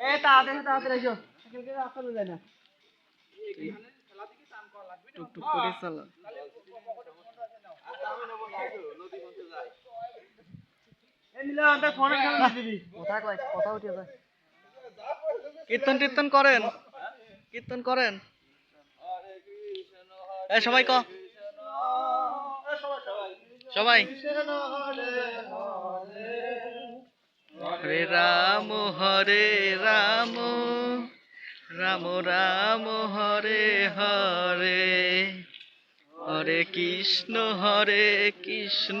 এ তাড়াতাড়ি তাড়াতাড়ি এসো আসলে যায় না। টুকটুক করে চালা। কীর্তন টীর্তন করেন? কীর্তন করেন? এ সবাই ক। সবাই। হরে রাম হরে রাম। রাম রাম হরে হরে। হরে কৃষ্ণ হরে কৃষ্ণ।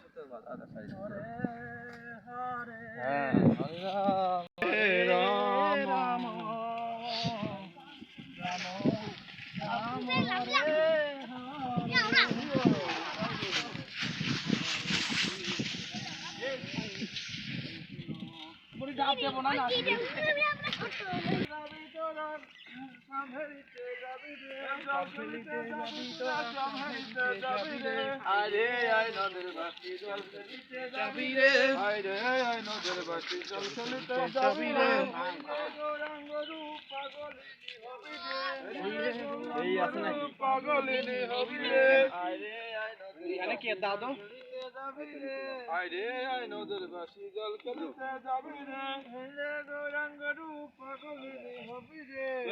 সুতা বাঁধা, সুতা বাঁধা, আধা side করে। হ্যাঁ, হরে রাম, হরে রাম, আরে আয় নদের বাসি জল ফেলিতে যাবি রে আয় আয় নদের বাসি জল ফেলিতে যাবি রে গৌরাঙ্গ রূপ পাগলিনী হবি রে এই আছে নাকি? পাগলিনী হবি রে আয় আয় নদের এখানে কে দাদু আয় রে আয় নদের বাসি জল ফেলিতে যাবি রে।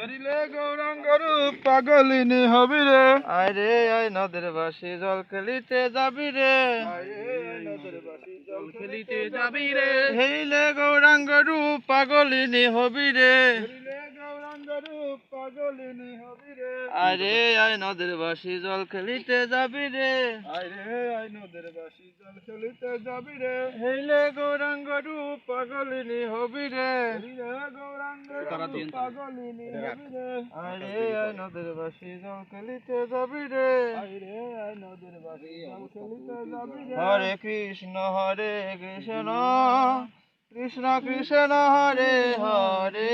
হইলে গৌরাঙ্গ রূপ পাগলিনী হবি রে। আয় রে আয় নদের বাসি জল খেলিতে যাবি রে। জল খেলিতে যাবি রে। হেইলে গৌরাঙ্গ রূপ পাগলিনী হবি রে। হইলে গৌরাঙ্গ রূপ পাগলিনী হবি রে। আয় নদের বাসি জল খেলিতে যাবি রে। আয় রে আয় নদের বাসি জল খেলিতে যাবি রে। হইলে গৌরাঙ্গ রূপ পাগলিনী হবি রে। হইলে গৌরাঙ্গ রূপ পাগলিনী হবি রে। আয় আয় নদের বাসি জল খেলিতে যাবি রে। আয় আয় নদের বাসি জল খেলিতে যাবি রে। হরে কৃষ্ণ হরে কৃষ্ণ। কৃষ্ণ কৃষ্ণ হরে হরে।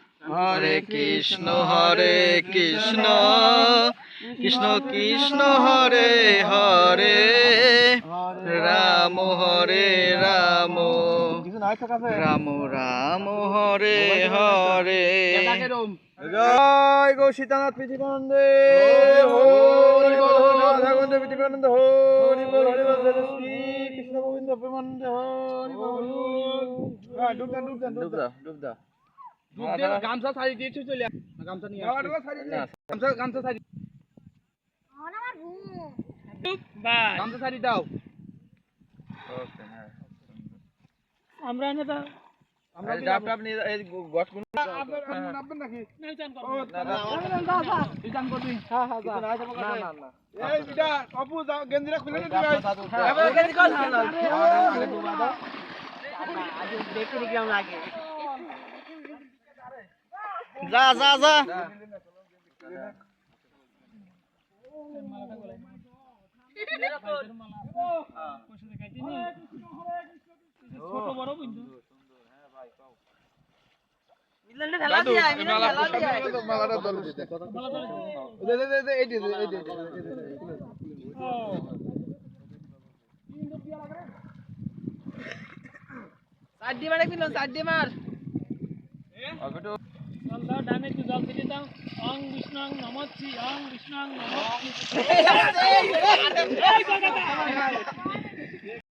হরে কৃষ্ণ হরে কৃষ্ণ। কৃষ্ণ কৃষ্ণ হরে হরে। রাম হরে রাম। রাম রাম হরে হরে। জয় গো সীতানাথ পৃথিবীনন্দে হরি বল হরি বল হরি বল শ্রী কৃষ্ণ কৃষ্ণ গোবিন্দ প্রেমানন্দে হরি বল। ডুব ডুব ডুব ডুব গামছা ছাড়ি দিয়ে চলে গামছা নিয়ে গামছা গামছা গামছা গামছা ছাড়ি দাও হ্যাঁ আমরা এনে দাও আমরা এই ডাব নিয়ে এই গছগুলো আপনার আপনি নামবেন নাকি ও না, না, চান করবি হ্যাঁ হ্যাঁ কিছু নাই তোমার এই বিটা অপু যাও গেঞ্জিরা খুলে দিবি হ্যাঁ, গেঞ্জি কল না যা দাদু মালা মালাটা দল দিতে দে দে দে দে এই দে এই দে এই দে চারটি মারে কিলো চারটি মার ডানে একটু জল দিয়ে দাও অং বিষ্ণু নমচ্ছি অং বিষ্ণু নমচ্ছি